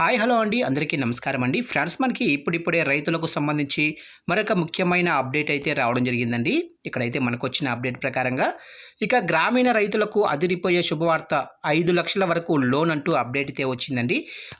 Hi hello అండి. అందరికీ నమస్కారం అండి. ఫ్రెండ్స్ మనకి ఇప్పుడిప్పుడే రైతులకు సంబంధించి మరొక ముఖ్యమైన అప్డేట్ అయితే రావడం జరిగిందండి. ఇక్కడైతే మనకు వచ్చిన అప్డేట్ ప్రకారంగా ఇక గ్రామీణ రైతులకు అదిరిపోయే శుభవార్త ఐదు లక్షల వరకు లోన్ అంటూ అప్డేట్ అయితే వచ్చిందండి.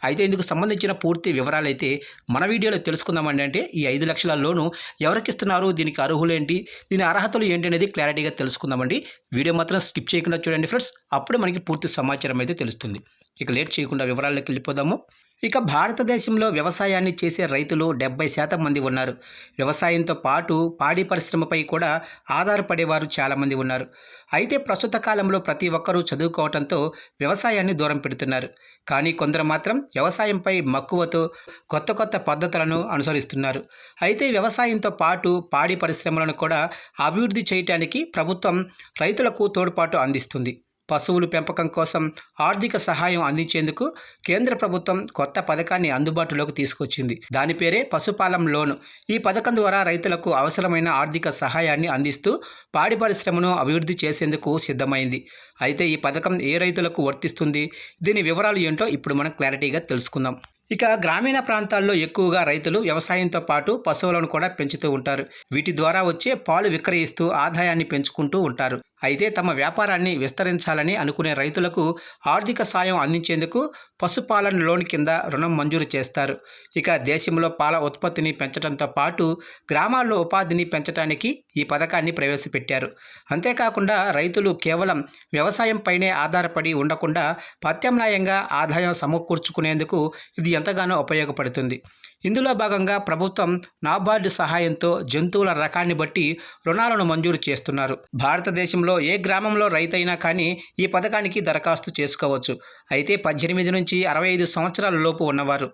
అయితే ఇందుకు సంబంధించిన పూర్తి వివరాలు అయితే మన వీడియోలో తెలుసుకుందామండి అంటే ఈ ఐదు లక్షల లోను ఎవరికి ఇస్తున్నారు దీనికి అర్హులు ఏంటి దీని అర్హతలు ఏంటి అనేది క్లారిటీగా తెలుసుకుందామండి. వీడియో మాత్రం స్కిప్ చేయకుండా చూడండి ఫ్రెండ్స్. అప్పుడే మనకి పూర్తి సమాచారం అయితే తెలుస్తుంది. ఇక లేట్ చేయకుండా వివరాల్లోకి వెళ్ళిపోదాము. ఇక భారతదేశంలో వ్యవసాయాన్ని చేసే రైతులు డెబ్బై శాతం మంది ఉన్నారు. వ్యవసాయంతో పాటు పాడి పరిశ్రమపై కూడా ఆధారపడేవారు చాలామంది ఉన్నారు. అయితే ప్రస్తుత కాలంలో ప్రతి ఒక్కరూ చదువుకోవడంతో వ్యవసాయాన్ని దూరం పెడుతున్నారు. కానీ కొందరు మాత్రం వ్యవసాయంపై మక్కువతో కొత్త కొత్త పద్ధతులను అనుసరిస్తున్నారు. అయితే వ్యవసాయంతో పాటు పాడి పరిశ్రమలను కూడా అభివృద్ధి చేయటానికి ప్రభుత్వం రైతులకు తోడ్పాటు అందిస్తుంది. పశువుల పెంపకం కోసం ఆర్థిక సహాయం అందించేందుకు కేంద్ర ప్రభుత్వం కొత్త పథకాన్ని అందుబాటులోకి తీసుకొచ్చింది. దాని పేరే పశుపాలం లోన్. ఈ పథకం ద్వారా రైతులకు అవసరమైన ఆర్థిక సహాయాన్ని అందిస్తూ పాడి పరిశ్రమను అభివృద్ధి చేసేందుకు సిద్ధమైంది. అయితే ఈ పథకం ఏ రైతులకు వర్తిస్తుంది? దీని వివరాలు ఏంటో ఇప్పుడు మనం క్లారిటీగా తెలుసుకుందాం. ఇక గ్రామీణ ప్రాంతాల్లో ఎక్కువగా రైతులు వ్యవసాయంతో పాటు పశువులను కూడా పెంచుతూ ఉంటారు. వీటి ద్వారా వచ్చే పాలు విక్రయిస్తూ ఆదాయాన్ని పెంచుకుంటూ ఉంటారు. అయితే తమ వ్యాపారాన్ని విస్తరించాలని అనుకునే రైతులకు ఆర్థిక సాయం అందించేందుకు పశుపాలన లోన్ కింద రుణం మంజూరు చేస్తారు. ఇక దేశంలో పాల ఉత్పత్తిని పెంచడంతో పాటు గ్రామాల్లో ఉపాధిని పెంచడానికి ఈ పథకాన్ని ప్రవేశపెట్టారు. అంతేకాకుండా రైతులు కేవలం వ్యవసాయంపైనే ఆధారపడి ఉండకుండా ప్రత్యామ్నాయంగా ఆదాయం సమకూర్చుకునేందుకు ఇది ఎంతగానో ఉపయోగపడుతుంది. ఇందులో భాగంగా ప్రభుత్వం నాబార్డు సహాయంతో జంతువుల రకాన్ని బట్టి రుణాలను మంజూరు చేస్తున్నారు. భారతదేశంలో ఏ గ్రామంలో రైతైనా కానీ ఈ పథకానికి దరఖాస్తు చేసుకోవచ్చు. అయితే పద్దెనిమిది నుంచి అరవై ఐదు సంవత్సరాల లోపు ఉన్నవారు.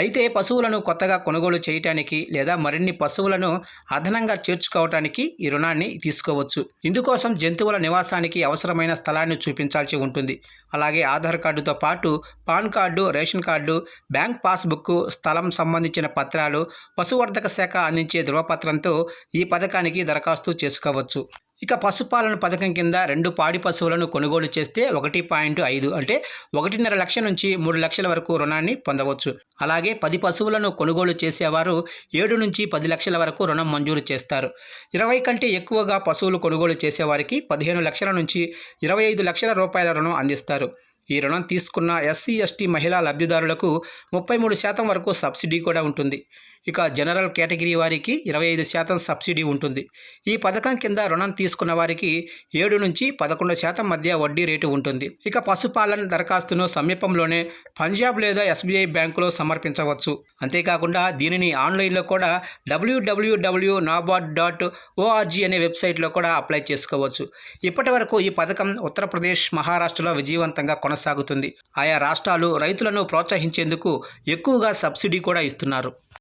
అయితే పశువులను కొత్తగా కొనుగోలు చేయటానికి లేదా మరిన్ని పశువులను అదనంగా చేర్చుకోవటానికి ఈ రుణాన్ని తీసుకోవచ్చు. ఇందుకోసం జంతువుల నివాసానికి అవసరమైన స్థలాన్ని చూపించాల్సి ఉంటుంది. అలాగే ఆధార్ కార్డుతో పాటు PAN card ration card bank passbook స్థలం సంబంధించిన పత్రాలు పశువర్ధక శాఖ అందించే ధృవపత్రంతో ఈ పథకానికి దరఖాస్తు చేసుకోవచ్చు. ఇక పశుపాలన పథకం కింద రెండు పాడి పశువులను కొనుగోలు చేస్తే ఒకటి పాయింట్ ఐదు అంటే ఒకటిన్నర లక్షల నుంచి మూడు లక్షల వరకు రుణాన్ని పొందవచ్చు. అలాగే పది పశువులను కొనుగోలు చేసేవారు ఏడు నుంచి పది లక్షల వరకు రుణం మంజూరు చేస్తారు. ఇరవై కంటే ఎక్కువగా పశువులు కొనుగోలు చేసేవారికి పదిహేను లక్షల నుంచి ఇరవై ఐదు లక్షల రూపాయల రుణం అందిస్తారు. ఈ రుణం తీసుకున్న ఎస్సీ ఎస్టీ మహిళా లబ్ధిదారులకు ముప్పై మూడు శాతం వరకు సబ్సిడీ కూడా ఉంటుంది. ఇక జనరల్ కేటగిరీ వారికి ఇరవై ఐదు శాతం సబ్సిడీ ఉంటుంది. ఈ పథకం కింద రుణం తీసుకున్న వారికి ఏడు నుంచి పదకొండు శాతం మధ్య వడ్డీ రేటు ఉంటుంది. ఇక పశుపాలన దరఖాస్తును సమీపంలోనే పంజాబ్ లేదా ఎస్బీఐ బ్యాంకులో సమర్పించవచ్చు. అంతేకాకుండా దీనిని ఆన్లైన్లో కూడా డబ్ల్యూడబ్ల్యూడబ్ల్యూ నాబార్డ్ డాట్ ఓఆర్జీ అనే వెబ్సైట్లో కూడా అప్లై చేసుకోవచ్చు. ఇప్పటి వరకు ఈ పథకం ఉత్తరప్రదేశ్ మహారాష్ట్రలో విజయవంతంగా కొనసాగుతుంది. ఆయా రాష్ట్రాలు రైతులను ప్రోత్సహించేందుకు ఎక్కువగా సబ్సిడీ కూడా ఇస్తున్నారు.